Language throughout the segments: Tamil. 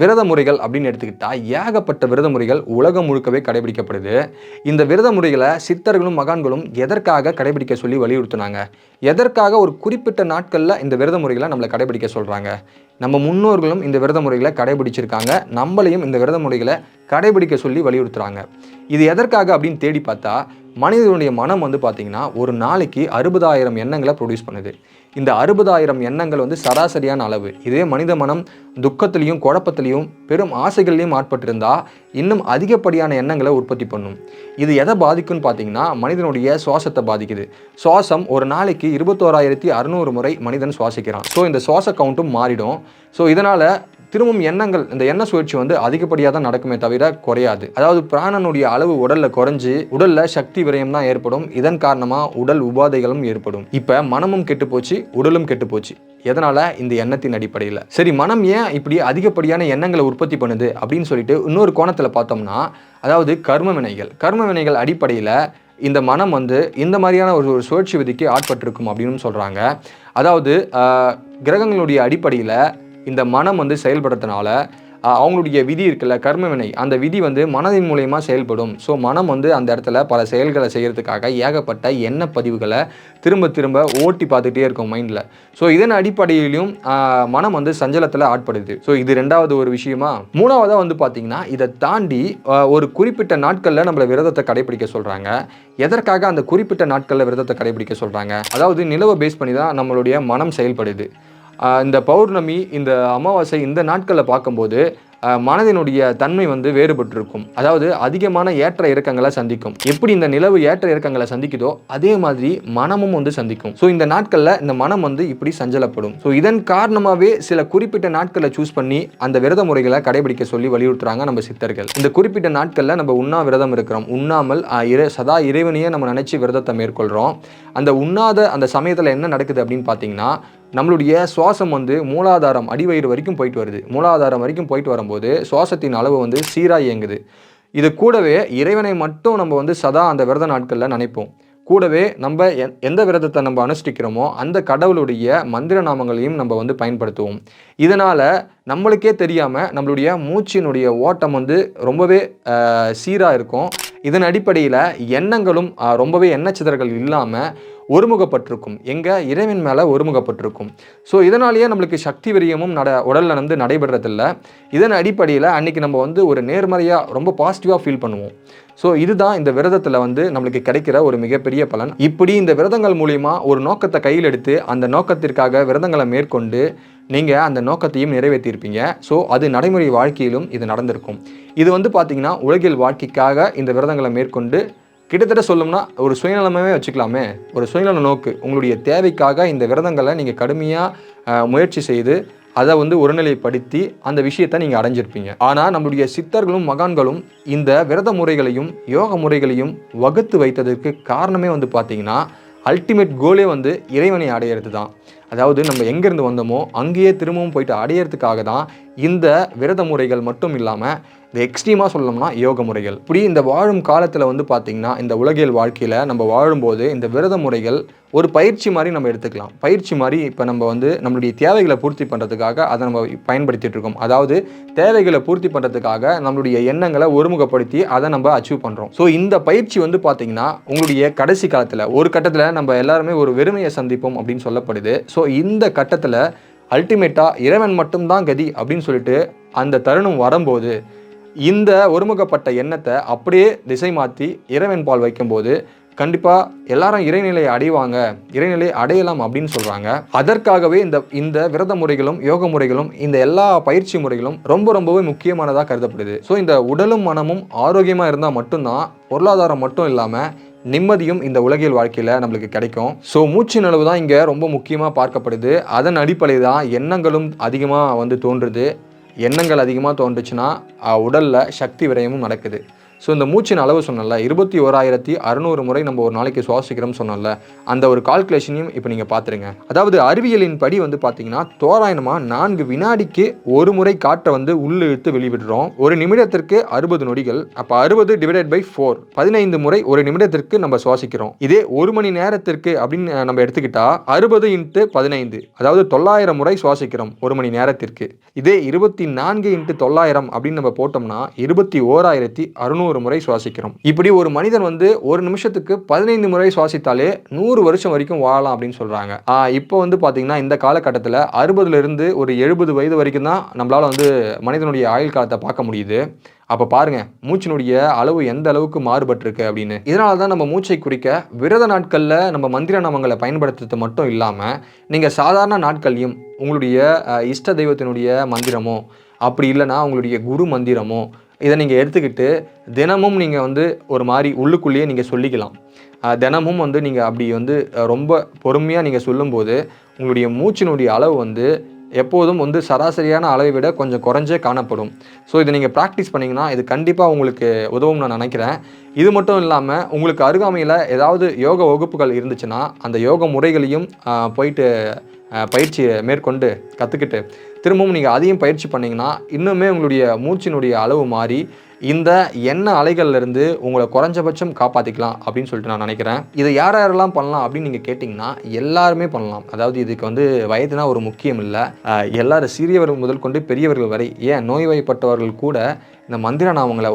விரத முறைகள் அப்படின்னு எடுத்துக்கிட்டால் ஏகப்பட்ட விரத முறைகள் உலகம் முழுக்கவே கடைபிடிக்கப்படுது. இந்த விரத முறைகளை சித்தர்களும் மகான்களும் எதற்காக கடைபிடிக்க சொல்லி வலியுறுத்தினாங்க? எதற்காக ஒரு குறிப்பிட்ட நாட்களில் இந்த விரத முறைகளை நம்மளை கடைபிடிக்க சொல்கிறாங்க நம்ம முன்னோர்களும் இந்த விரத முறைகளை கடைபிடிச்சிருக்காங்க. நம்மளையும் இந்த விரத முறைகளை கடைபிடிக்க சொல்லி வலியுறுத்துகிறாங்க இது எதற்காக அப்படின்னு தேடி பார்த்தா மனிதனுடைய மனம் வந்து பார்த்திங்கன்னா ஒரு நாளைக்கு அறுபதாயிரம் எண்ணங்களை ப்ரொடியூஸ் பண்ணுது. இந்த அறுபதாயிரம் எண்ணங்கள் வந்து சராசரியான அளவு. இதே மனித மனம் துக்கத்திலையும் குழப்பத்திலையும் பெரும் ஆசைகள்லையும் ஆட்பட்டிருந்தா இன்னும் அதிகப்படியான எண்ணங்களை உற்பத்தி பண்ணும். இது எதை பாதிக்கும்னு பார்த்தீங்கன்னா மனிதனுடைய சுவாசத்தை பாதிக்குது. சுவாசம் ஒரு நாளைக்கு இருபத்தோராயிரத்தி அறுநூறு முறை மனிதன் சுவாசிக்கிறான். ஸோ இந்த சுவாச கவுண்ட்டும் மாறிடும். ஸோ இதனால் திரும்பவும் எண்ணங்கள் இந்த எண்ண சுழற்சி வந்து அதிகப்படியாக தான் நடக்குமே தவிர குறையாது. அதாவது பிராணனுடைய அளவு உடல்ல குறைஞ்சு உடல்ல சக்தி விரயம் தான் ஏற்படும். இதன் காரணமா உடல் உபாதைகளும் ஏற்படும். இப்ப மனமும் கெட்டு போச்சு உடலும் கெட்டு போச்சு. எதனால? இந்த எண்ணத்தின் அடிப்படையில். சரி மனம் ஏன் இப்படி அதிகப்படியான எண்ணங்களை உற்பத்தி பண்ணுது அப்படின்னு சொல்லிட்டு இன்னொரு கோணத்தில் பார்த்தோம்னா அதாவது கர்ம வினைகள் கர்ம வினைகள் அடிப்படையில் இந்த மனம் வந்து இந்த மாதிரியான ஒரு ஒரு சுழற்சி விதிக்கு ஆட்பட்டிருக்கும் அப்படின்னு சொல்கிறாங்க அதாவது கிரகங்களுடைய அடிப்படையில் இந்த மனம் வந்து செயல்படுறதுனால அவங்களுடைய விதி இருக்குல்ல கர்மவினை அந்த விதி வந்து மனதின் மூலயமா செயல்படும். ஸோ மனம் வந்து அந்த இடத்துல பல செயல்களை செய்கிறதுக்காக ஏகப்பட்ட எண்ண பதிவுகளை திரும்ப திரும்ப ஓட்டி பார்த்துட்டே இருக்கும் மைண்டில் ஸோ இதன் அடிப்படையிலும் மனம் வந்து சஞ்சலத்தில் ஆட்படுது. ஸோ இது ரெண்டாவது ஒரு விஷயமா? மூணாவதாக வந்து பார்த்தீங்கன்னா இதை தாண்டி ஒரு குறிப்பிட்ட நாட்களில் நம்மள விரதத்தை கடைபிடிக்க சொல்கிறாங்க எதற்காக அந்த குறிப்பிட்ட நாட்களில் விரதத்தை கடைபிடிக்க சொல்கிறாங்க அதாவது நிலவை பேஸ் பண்ணி தான் நம்மளுடைய மனம் செயல்படுது. இந்த பௌர்ணமி இந்த அமாவாசை இந்த நாட்களில் பார்க்கும்போது மனதினுடைய தன்மை வந்து வேறுபட்டிருக்கும். அதாவது அதிகமான ஏற்ற இறக்கங்களை சந்திக்கும். எப்படி இந்த நிலவு ஏற்ற இறக்கங்களை சந்திக்குதோ அதே மாதிரி மனமும் வந்து சந்திக்கும். ஸோ இந்த நாட்களில் இந்த மனம் வந்து இப்படி சஞ்சலப்படும். ஸோ இதன் காரணமாகவே சில குறிப்பிட்ட நாட்களை சூஸ் பண்ணி அந்த விரத முறைகளை கடைபிடிக்க சொல்லி வலியுறுத்துறாங்க நம்ம சித்தர்கள். இந்த குறிப்பிட்ட நாட்களில் நம்ம உண்ணா விரதம் இருக்கிறோம். உண்ணாமல் இறை சதா இறைவனையே நம்ம நினச்சி விரதத்தை மேற்கொள்கிறோம் அந்த உண்ணாத அந்த சமயத்தில் என்ன நடக்குது அப்படின்னு பார்த்தீங்கன்னா நம்மளுடைய சுவாசம் வந்து மூலாதாரம் அடிவயிறு வரைக்கும் போயிட்டு வருது. மூலாதாரம் வரைக்கும் போயிட்டு வரும்போது சுவாசத்தின் அளவு வந்து சீராக இயங்குது. இது கூடவே இறைவனை மட்டும் நம்ம வந்து சதா அந்த விரத நாட்களில் நினைப்போம். கூடவே நம்ம எந்த விரதத்தை நம்ம அனுஷ்டிக்கிறோமோ அந்த கடவுளுடைய மந்திர நாமங்களையும் நம்ம வந்து பயன்படுத்துவோம். இதனால் நம்மளுக்கே தெரியாமல் நம்மளுடைய மூச்சினுடைய ஓட்டம் வந்து ரொம்பவே சீராக இருக்கும். இதன் அடிப்படையில் எண்ணங்களும் ரொம்பவே எண்ணச்சிதறல்கள் இல்லாமல் ஒருமுகப்பட்டிருக்கும். எங்கே? இறைவன் மேலே ஒருமுகப்பட்டிருக்கும். ஸோ இதனாலேயே நம்மளுக்கு சக்தி விரியமும் நட உடலில் வந்து நடைபெறதில்ல இதன் அடிப்படையில் அன்னைக்கு நம்ம வந்து ஒரு நேர்மறையாக ரொம்ப பாசிட்டிவாக ஃபீல் பண்ணுவோம். ஸோ இதுதான் இந்த விரதத்தில் வந்து நம்மளுக்கு கிடைக்கிற ஒரு மிகப்பெரிய பலன். இப்படி இந்த விரதங்கள் மூலிமா ஒரு நோக்கத்தை கையில் எடுத்து அந்த நோக்கத்திற்காக விரதங்களை மேற்கொண்டு நீங்கள் அந்த நோக்கத்தையும் நிறைவேற்றியிருப்பீங்க ஸோ அது நடைமுறை வாழ்க்கையிலும் இது நடந்திருக்கும். இது வந்து பார்த்திங்கன்னா உலகில் வாழ்க்கைக்காக இந்த விரதங்களை மேற்கொண்டு கிட்டத்தட்ட சொல்லணும்னா ஒரு சுயநலமாகவே வச்சுக்கலாமே. ஒரு சுயநல நோக்கு உங்களுடைய தேவைக்காக இந்த விரதங்களை நீங்கள் கடுமையாக முயற்சி செய்து அதை வந்து ஒருநிலைப்படுத்தி அந்த விஷயத்தை நீங்கள் அடைஞ்சிருப்பீங்க. ஆனால் நம்மளுடைய சித்தர்களும் மகான்களும் இந்த விரத முறைகளையும் யோக முறைகளையும் வகுத்து வைத்ததற்கு காரணமே வந்து பார்த்தீங்கன்னா அல்டிமேட் கோலே வந்து இறைவனை அடையிறது தான் அதாவது நம்ம எங்கேருந்து வந்தோமோ அங்கேயே திரும்பவும் போயிட்டு அடையிறதுக்காக தான் இந்த விரத முறைகள் மட்டும் இல்லாமல் இந்த எக்ஸ்ட்ரீமாக சொல்லணும்னா யோக முறைகள். இப்படி இந்த வாழும் காலத்தில் வந்து பார்த்திங்கன்னா இந்த உலகியல் வாழ்க்கையில் நம்ம வாழும்போது இந்த விரத முறைகள் ஒரு பயிற்சி மாதிரி நம்ம எடுத்துக்கலாம். பயிற்சி மாதிரி இப்போ நம்ம வந்து நம்மளுடைய தேவைகளை பூர்த்தி பண்ணுறதுக்காக அதை நம்ம பயன்படுத்திகிட்டு இருக்கோம். அதாவது தேவைகளை பூர்த்தி பண்ணுறதுக்காக நம்மளுடைய எண்ணங்களை ஒருமுகப்படுத்தி அதை நம்ம அச்சீவ் பண்ணுறோம் ஸோ இந்த பயிற்சி வந்து பார்த்திங்கன்னா உங்களுடைய கடைசி காலத்தில் ஒரு கட்டத்தில் நம்ம எல்லாருமே ஒரு வெறுமையை சந்திப்போம் அப்படின்னு சொல்லப்படுது. ஸோ இந்த கட்டத்தில் அல்டிமேட்டாக இறைவன் மட்டும்தான் கதி அப்படின்னு சொல்லிட்டு அந்த தருணம் வரும்போது இந்த ஒருமுகப்பட்ட எண்ணத்தை அப்படியே திசை மாற்றி இறைவன் பால் வைக்கும்போது கண்டிப்பாக எல்லாரும் இறைநிலை அடைவாங்க இறைநிலை அடையலாம் அப்படின்னு சொல்கிறாங்க அதற்காகவே இந்த இந்த விரத முறைகளும் யோக முறைகளும் இந்த எல்லா பயிற்சி முறைகளும் ரொம்ப ரொம்பவே முக்கியமானதாக கருதப்படுது. ஸோ இந்த உடலும் மனமும் ஆரோக்கியமாக இருந்தால் மட்டும்தான் பொருளாதாரம் மட்டும் இல்லாமல் நிம்மதியும் இந்த உலகியல் வாழ்க்கையில் நம்மளுக்கு கிடைக்கும். ஸோ மூச்சு நலவு தான் இங்கே ரொம்ப முக்கியமாக பார்க்கப்படுது. அதன் அடிப்படையில் தான் எண்ணங்களும் அதிகமாக வந்து தோன்றுது. எண்ணங்கள் அதிகமாக தோன்றுச்சுன்னா உடலில் சக்தி விரயமும் நடக்குது. ஸோ இந்த மூச்சின் அளவு சொன்னல இருபத்தி ஓராயிரத்தி அறுநூறு முறை நம்ம ஒரு நாளைக்கு சுவாசிக்கிறோம் சொன்னோம்ல அந்த ஒரு கால்குலேஷனையும் இப்போ நீங்கள் பார்த்துருங்க அதாவது அறிவியலின் படி வந்து பார்த்தீங்கன்னா தோராயமாக நான்கு வினாடிக்கு ஒரு முறை காற்றை வந்து உள்ளிழுத்து வெளிவிடுறோம். ஒரு நிமிடத்திற்கு அறுபது நொடிகள் அப்போ அறுபது டிவைடட் பை ஃபோர் பதினைந்து முறை ஒரு நிமிடத்திற்கு நம்ம சுவாசிக்கிறோம். இதே ஒரு மணி நேரத்திற்கு அப்படின்னு நம்ம எடுத்துக்கிட்டா அறுபது இன்ட்டு பதினைந்து அதாவது தொள்ளாயிரம் முறை சுவாசிக்கிறோம் ஒரு மணி நேரத்திற்கு. இதே இருபத்தி நான்கு இன்ட்டு தொள்ளாயிரம் அப்படின்னு நம்ம போட்டோம்னா இருபத்தி ஓராயிரத்தி அறுநூறு ஒரு முறை சுவாசிக்கிறோம். இப்படி ஒரு மனிதன் வந்து ஒரு நிமிஷத்துக்கு பதினைந்து முறை சுவாசித்தாலே நூறு வருஷம் வரைக்கும் வாழலாம் அப்படின்னு சொல்றாங்க. இப்போ வந்து பாத்தீங்கன்னா இந்த காலகட்டத்தில் அறுபதுல இருந்து ஒரு எழுபது வயது வரைக்கும் தான் நம்மளால வந்து மனிதனுடைய ஆயுள் காலத்தை பார்க்க முடியுது. அப்போ பாருங்க மூச்சினுடைய அளவு எந்த அளவுக்கு மாறுபட்டிருக்கு அப்படின்னு. இதனால தான் நம்ம மூச்சை குறிக்க விரத நாட்களில் நம்ம மந்திர நாமங்களை பயன்படுத்துறது மட்டும் இல்லாமல் நீங்கள் சாதாரண நாட்கள்லையும் உங்களுடைய இஷ்ட தெய்வத்தினுடைய மந்திரமோ அப்படி இல்லைன்னா உங்களுடைய குரு மந்திரமோ இதை நீங்கள் எடுத்துக்கிட்டு தினமும் நீங்கள் வந்து ஒரு மாதிரி உள்ளுக்குள்ளேயே நீங்கள் சொல்லிக்கலாம். தினமும் வந்து நீங்கள் அப்படி வந்து ரொம்ப பொறுமையாக நீங்கள் சொல்லும்போது உங்களுடைய மூச்சினுடைய அளவு வந்து எப்போதும் வந்து சராசரியான அளவை விட கொஞ்சம் குறைஞ்சே காணப்படும். ஸோ இதை நீங்கள் ப்ராக்டிஸ் பண்ணிங்கன்னா இது கண்டிப்பாக உங்களுக்கு உதவும் நான் நினைக்கிறேன். இது மட்டும் இல்லாமல் உங்களுக்கு அருகாமையில் ஏதாவது யோக வகுப்புகள் இருந்துச்சுன்னா அந்த யோக முறைகளையும் போயிட்டு பயிற்சியை மேற்கொண்டு கற்றுக்கிட்டு திரும்பவும் நீங்கள் அதையும் பயிற்சி பண்ணிங்கன்னா இன்னுமே உங்களுடைய மூச்சினுடைய அளவு மாறி இந்த எண்ணெய் அலைகள்லேருந்து உங்களை குறைஞ்சபட்சம் காப்பாற்றிக்கலாம் அப்படின்னு சொல்லிட்டு நான் நினைக்கிறேன். இதை யார் யாரெல்லாம் பண்ணலாம் அப்படின்னு நீங்கள் கேட்டிங்கன்னா எல்லாருமே பண்ணலாம். அதாவது இதுக்கு வந்து வயதுனா ஒரு முக்கியம் இல்லை. எல்லோரும் எல்லாரும் சிறியவர்கள் முதல் கொண்டு பெரியவர்கள் வரை ஏன் நோய்வாய்ப்பட்டவர்கள் கூட இந்த மந்திர நாமங்களை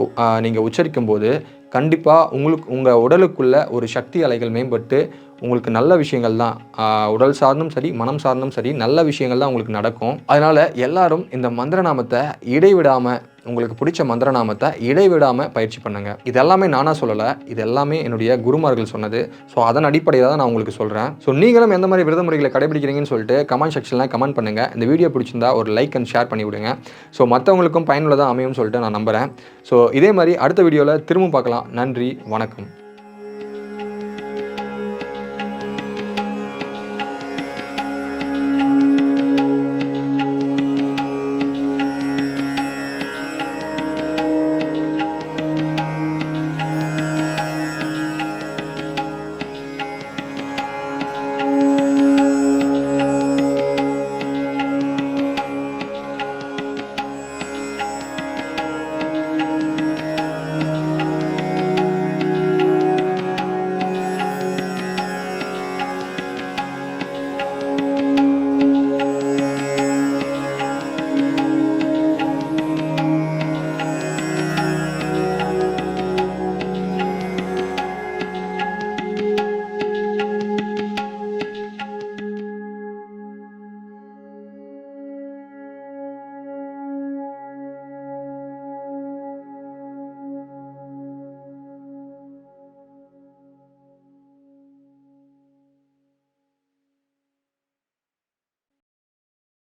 நீங்கள் உச்சரிக்கும் போது கண்டிப்பாக உங்களுக்கு உங்கள் உடலுக்குள்ள ஒரு சக்தி அலைகள் மேம்பட்டு உங்களுக்கு நல்ல விஷயங்கள் தான். உடல் சார்ந்தும் சரி மனம் சார்ந்தும் சரி நல்ல விஷயங்கள் தான் உங்களுக்கு நடக்கும். அதனால் எல்லாரும் இந்த மந்திர நாமத்தை இடைவிடாமல் உங்களுக்கு பிடிச்ச மந்திர நாமத்தை இடைவிடாமல் பயிற்சி பண்ணுங்க. இது எல்லாமே நானாக சொல்லலை. இது எல்லாமே என்னுடைய குருமார்கள் சொன்னது. ஸோ அதன் அடிப்படையில் தான் நான் உங்களுக்கு சொல்கிறேன் ஸோ நீங்களும் எந்த மாதிரி விரத முறைகளை கடைபிடிக்கிறீங்கன்னு சொல்லிட்டு கமெண்ட் செக்ஷனில் கமெண்ட் பண்ணுங்கள் இந்த வீடியோ பிடிச்சிருந்தா ஒரு லைக் அண்ட் ஷேர் பண்ணி விடுங்க. ஸோ மற்றவங்களுக்கும் பயனுள்ளதாக அமையும்னு சொல்லிட்டு நான் நம்புகிறேன் ஸோ இதே மாதிரி அடுத்த வீடியோவில் திரும்ப பார்க்கலாம். நன்றி வணக்கம்.